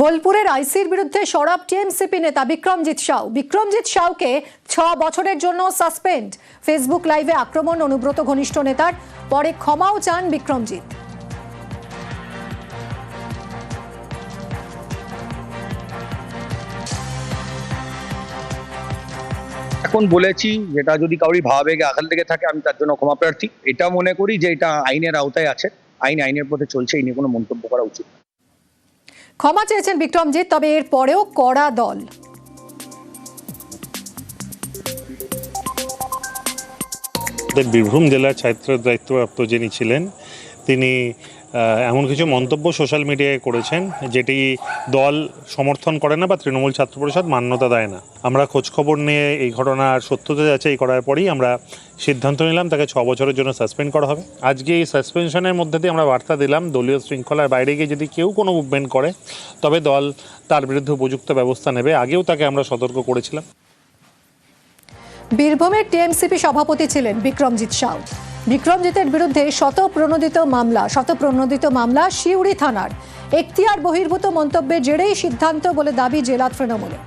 বোলপুরের আইসির বিরুদ্ধে সরব টিএমসিপি নেতা বিক্রমজিৎ সাউ। বিক্রমজিৎ সাউকে ছ বছরের জন্য সাসপেন্ড। ফেসবুক লাইভে আক্রমণ, অনুব্রত ঘনিষ্ঠ নেতার, পরে ক্ষমাও চান বিক্রমজিৎ। এখন বলেছি, যেটা যদি কাউরি ভাবাবেগে আঘাত লেগে থাকে, আমি তার জন্য ক্ষমা প্রার্থী। এটা মনে করি যে এটা আইনের আওতায় আছে। আইন, আইনের পথে চলছে, এই নিয়ে কোনো মন্তব্য করা উচিত না। ক্ষমা চেয়েছেন বিক্রমজিৎ তবে এর পরেও কড়া দল। বীরভূম জেলার ছাত্র দায়িত্বপ্রাপ্ত যিনি ছিলেন তিনি এমন কিছু মন্তব্য সোশ্যাল মিডিয়ায় করেছেন যেটি দল সমর্থন করে না বা তৃণমূল ছাত্র পরিষদ মান্যতা দেয় না। আমরা খোঁজখবর নিয়ে এই ঘটনার সত্যতা যাচাই করার পরেই আমরা সিদ্ধান্ত নিলাম তাকে ছ বছরের জন্য সাসপেন্ড করা হবে। আজকে এই সাসপেনশনের মধ্যে দিয়ে আমরা বার্তা দিলাম, দলীয় শৃঙ্খলার বাইরে গিয়ে যদি কেউ কোনো মুভমেন্ট করে, তবে দল তার বিরুদ্ধে উপযুক্ত ব্যবস্থা নেবে। আগেও তাকে আমরা সতর্ক করেছিলাম। বীরভূমের টিএমসিপি সভাপতি ছিলেন বিক্রমজিৎ সাউ। বিক্রমজিতের বিরুদ্ধে শত প্রণোদিত মামলা শত প্রণোদিত মামলা শিউড়ি থানার। এখতিয়ার বহির্ভূত মন্তব্যের জেরেই সিদ্ধান্ত বলে দাবি জেলা তৃণমূলের।